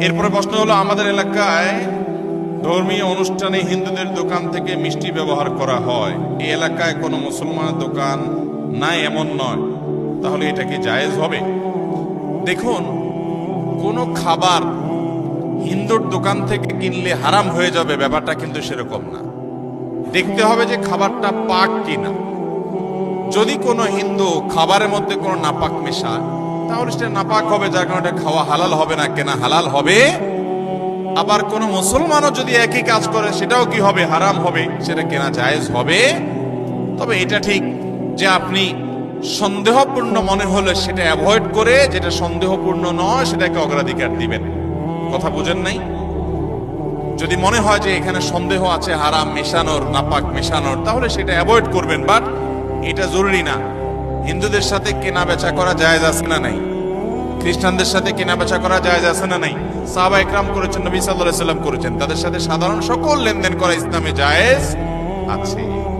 এরপরে প্রশ্ন হলো, আমাদের এলাকায় ধর্মীয় অনুষ্ঠানে হিন্দুদের দোকান থেকে মিষ্টি ব্যবহার করা হয়। এই এলাকায় কোনো মুসলমানের দোকান নাই, এমন নয়। তাহলে এটা কি জায়েজ হবে? দেখুন, কোনো খাবার হিন্দুর দোকান থেকে কিনলে হারাম হয়ে যাবে, ব্যাপারটা কিন্তু সেরকম না। দেখতে হবে যে খাবারটা পাক কিনা। যদি কোনো হিন্দু খাবারের মধ্যে কোনো নাপাক মেশা তাহলে সেটা নাপাক হবে, যার কারণে খাওয়া হালাল হবে না, কেনা হালাল হবে। আবার কোন মুসলমানও যদি একই কাজ করে, সেটাও কি হবে? হারাম হবে, সেটা কেনা জায়েজ হবে। তবে এটা ঠিক যে আপনি সন্দেহপূর্ণ মনে হলে সেটা অ্যাভয়েড করে, যেটা সন্দেহপূর্ণ নয়, সেটাকে অগ্রাধিকার দিবেন। কথা বুঝেন নাই? যদি মনে হয় যে এখানে সন্দেহ আছে, হারাম, মেশানোর, নাপাক, মেশানোর, তাহলে সেটা অ্যাভয়েড করবেন, বাট এটা জরুরি না। হিন্দুদের সাথে কেনা বেচা করা জায়েজ আছে না নাই? খ্রিস্টানদের সাথে কেনা বেচা করা জায়েজ আছে না নাই? সাহাবা একরাম করেছেন, নবী আলাইহি সাল্লাম করেছেন। তাদের সাথে সাধারণ সকল লেনদেন করা ইসলামে জায়েজ আছে।